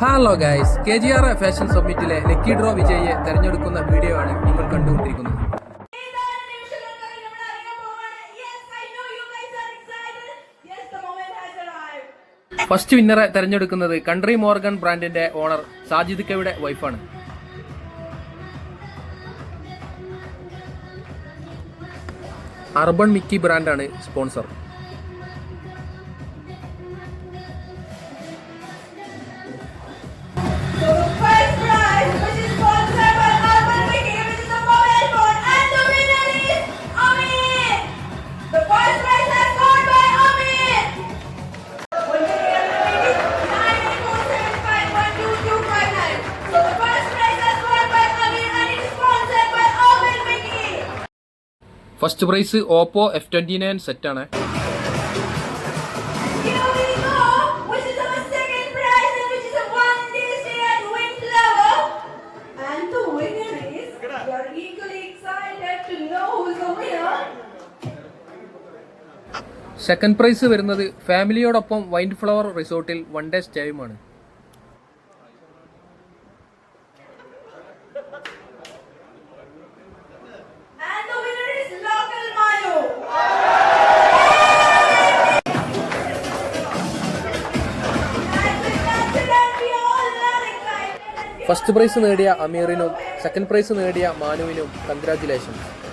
Hello guys K G R fashion സബ്മിറ്റിലെ lucky draw വിജയിയെ തെരഞ്ഞെടുക്കുന്ന video ആണ് നിങ്ങൾ കണ്ടുകൊണ്ടിരിക്കുന്നത്. ഫസ്റ്റ് വിന്നറെ തെരഞ്ഞെടുക്കുന്നത് കൺട്രി മോർഗൻ ബ്രാൻഡിന്റെ ഓണർ സാജിദ് കെയുടെ വൈഫാണ് അർബൺ മിക്കി ബ്രാൻഡാണ് sponsor equally Oppo F twenty nine set ആണ്. സെക്കൻഡ് പ്രൈസ് വരുന്നത് ഫാമിലിയോടൊപ്പം വൈൻഡ് ഫ്ലവർ റിസോർട്ടിൽ വൺ ഡേ സ്റ്റേയുമാണ് ഫസ്റ്റ് പ്രൈസ് നേടിയ അമീറിനും സെക്കൻഡ് പ്രൈസ് നേടിയ മാനുവിനും കൺഗ്രാറ്റുലേഷൻസ്